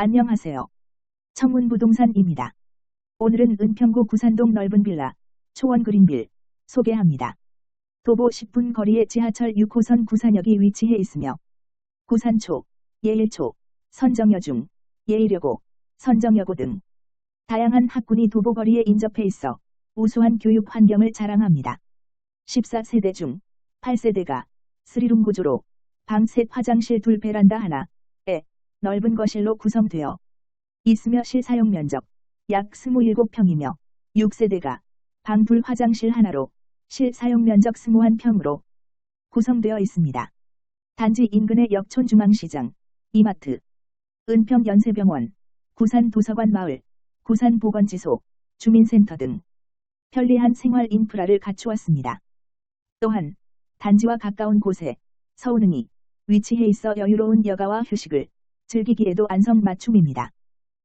안녕하세요. 청문부동산입니다. 오늘은 은평구 구산동 넓은 빌라, 초원 그린빌, 소개합니다. 도보 10분 거리에 지하철 6호선 구산역이 위치해 있으며 구산초, 예일초, 선정여중, 예일여고, 선정여고 등 다양한 학군이 도보거리에 인접해 있어 우수한 교육 환경을 자랑합니다. 14세대 중 8세대가 스리룸 구조로 방 셋 화장실 둘 베란다 하나에 넓은 거실로 구성되어 있으며 실사용 면적 약 27평이며 6세대가 방 둘 화장실 하나로 실사용 면적 21평으로 구성되어 있습니다. 단지 인근의 역촌 중앙시장, 이마트, 은평 연세병원, 구산 도서관 마을, 구산 보건지소, 주민센터 등 편리한 생활 인프라를 갖추었습니다. 또한 단지와 가까운 곳에 서운흥이 위치해 있어 여유로운 여가와 휴식을 즐기기에도 안성맞춤입니다.